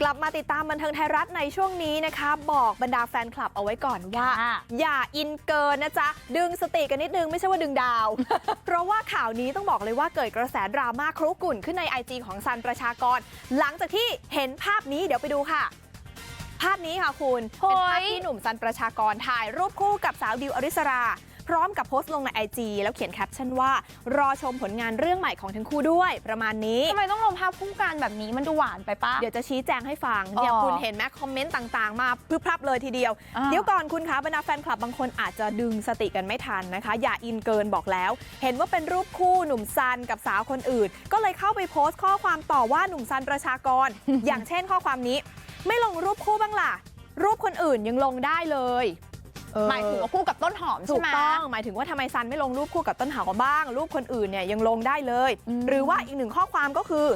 กลับมาติดตามบันเทิงไทยรัฐในช่วงนี้นะคะบอกบรรดาแฟนคลับเอาไว้ก่อนว่าค่ะอย่าอินเกินนะจ๊ะ ดึงสติกันนิดนึงไม่ใช่ว่าดึงดาว เพราะว่าข่าวนี้ต้องบอกเลยว่าเกิดกระแสดราม่าครุกรุ่นขึ้นใน IG ของซันประชากร หลังจากที่เห็นภาพนี้เดี๋ยวไปดูค่ะ ภาพนี้ค่ะคุณเฮ้เป็นยภาพที่หนุ่มซันประชากรถ่ายรูปคู่กับสาวดิวอริสรา พร้อมกับโพสต์ลงใน IG แล้วเขียนแคปชั่นว่ารอชมผลงานเรื่องใหม่ของทั้งคู่ด้วยประมาณนี้ ทำไมต้องลงภาพคู่กันแบบนี้มันดูหวานไปปะ เดี๋ยวจะชี้แจงให้ฟังเนี่ยอ๋อคุณเห็นไหมคอมเมนต์ต่างๆ มาพรึบพรับเลยทีเดียว อ่า เดี๋ยวก่อนคุณคะบรรดาแฟนคลับบางคนอาจจะดึงสติกันไม่ทันนะคะ อย่าอินเกินบอกแล้ว เห็นว่าเป็นรูปคู่หนุ่มซันกับสาวคนอื่น ก็เลยเข้าไปโพสต์ข้อความต่อว่าหนุ่มซันประชากร อย่างเช่นข้อความนี้ ไม่ลงรูปคู่บ้างล่ะรูปคนอื่นยังลงได้เลยเออ หมายถึงว่าคู่กับต้นหอมถูใช่กไหมต้องหมายถึงว่าทำไมซันไม่ลงรูปคู่กับต้นหาวบ้างรูปคนอื่นเนี่ยยังลงได้เลยอืมหรือว่าอีกหนึ่งข้อความก็คือ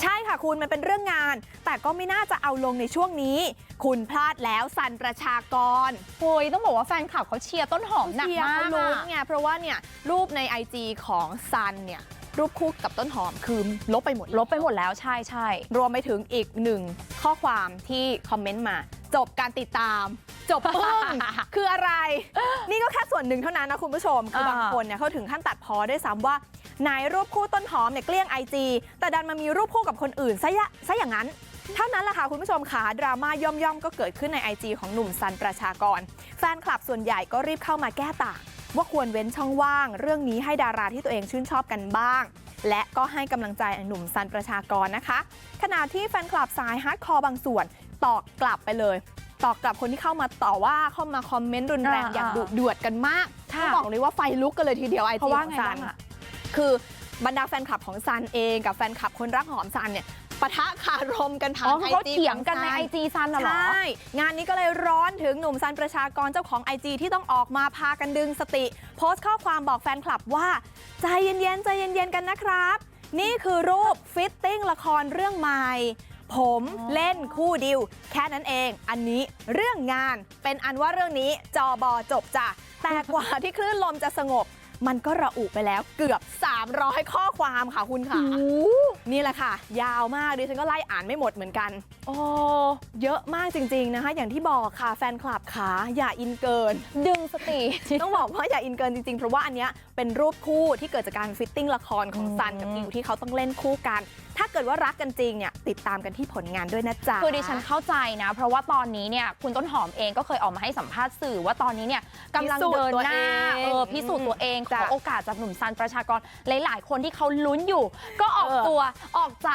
ใช่ค่ะคุณมันเป็นเรื่องงาน แต่ก็ไม่น่าจะเอาลงในช่วงนี้ คุณพลาดแล้วซันประชากรโอ้ยต้องบอกว่าแฟนคลับเขาเชียร์ต้นหอมหนักเชียร์มาเขากลุ้นอะไงเพราะว่าเนี่ยรูปใน IG ของซันเนี่ย รูปคู่กับต้นหอมคือลบไปหมดลบไปหมดแล้วใช่ใช่รวมไปถึงอีกหนึ่งข้อความที่คอมเมนต์มา จบการติดตาม จบปึ้งคืออะไร นี่ก็แค่ส่วนหนึ่งเท่านั้นนะคุณผู้ชม คืออ่าบางคนเนี่ยเขาถึงขั้นตัดพอได้วยซ้ำว่าไหนรูปคู่ต้นหอมเนี่ยเกลี้ยงไอจีแต่ดันมามีรูปคู่กับคนอื่นซะยะซะอย่างนั้นเท่านั้นแหละค่ะคุณผู้ชมค่ะดราม่าย่อมๆ ก็เกิดขึ้นใน IG ของหนุ่มซันประชากร แฟนคลับส่วนใหญ่ก็รีบเข้ามาแก้ต่าง ว่าควรเว้นช่องว่าง เรื่องนี้ให้ดาราที่ตัวเองชื่นชอบกันบ้าง และก็ให้กำลังใจหนุ่มซันประชากรนะคะ ขณะที่แฟนคลับสายฮาร์ดคอร์บางส่วนตอบกลับไปเลยตอบกลับคนที่เข้ามาต่อว่าเข้ามาคอมเมนต์รุนแรงอ่าอย่างดุเดือดกันมากค่ะต้องบอกเลยว่าไฟลุกกันเลยทีเดียวไอเพราะจีว่าของไงซับ้านงอะคือบรรดาแฟนคลับของซันเองกับแฟนคลับคนรักหอมซันเนี่ย ปะทะคารมกันผ่าอ๋นอไอเขาจีเถียงกันในไอจีซันน่ะเหรใชอ่งานนี้ก็เลยร้อนถึงหนุ่มซันประชากรเจ้าของ IG ที่ต้องออกมาพากันดึงสติ โพสต์ข้อความบอกแฟนคลับว่า ใจเย็นๆใจเย็นๆกันนะครับ นี่คือรูปฟิตติ้งละครเรื่องใหม่ผมอ๋อเล่นคู่ดิว แค่นั้นเอง อันนี้เรื่องงานเป็นอันว่าเรื่องนี้จอบอจบจ้ะแต่กว่าที่คลื่นลมจะสงบ มันก็ระอุไปแล้วเกือบ 300 ข้อความค่ะคุณค่ะ นี่แหละค่ะ ยาวมากดิฉันก็ไล่อ่านไม่หมดเหมือนกัน โอ้เยอะมากจริง ๆนะคะ อย่างที่บอกค่ะแฟนคลับขาอย่าอินเกิน ดึงสติ ต้องบอกว่าอย่าอินเกินจริงๆ เพราะว่าอันเนี้ยเป็นรูปคู่ที่เกิดจากการฟิตติ้งละครของอืมซันกับดิวที่เขาต้องเล่นคู่กัน ถ้าเกิดว่ารักกันจริงเนี่ยติดตามกันที่ผลงานด้วยนะจ๊ะ คือดิฉันเข้าใจนะ เพราะว่าตอนนี้เนี่ยคุณต้นหอมเองก็เคยออกมาให้สัมภาษณ์สื่อว่าตอนนี้เนี่ยกำลังเดินหน้าพิสูจน์ตัวเองเออพิสูจน์ตัวเองขจ้ะอโอกาสจากหนุ่มซันประชากรหลาย ๆ คนที่เขาลุ้นอยู่ ก็ออกเออตัวออกใจ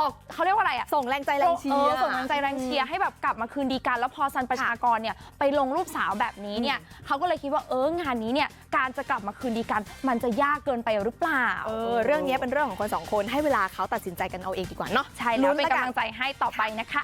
ออกเขาเรียกว่าอะไรอะส่งแรงใจแรงเชียร์ออส่งแรงใจแรงเชียร์ให้แบบกลับมาคืนดีกัน แล้วพอซันประชากรเนี่ยไปลงรูปสาวแบบนี้เนี่ยเขาก็เลยคิดว่าเอองานนี้เนี่ยการจะกลับมาคืนดีกัน มันจะยากเกินไปหรือเปล่าเออเรื่องนี้เป็นเรื่องของคนสองคนให้เวลาเขาตัดสินใจกันเอาเองดีกว่าเนาะใช่แล้วเป็นลุ้กำลังใจให้ต่อไปนะคะ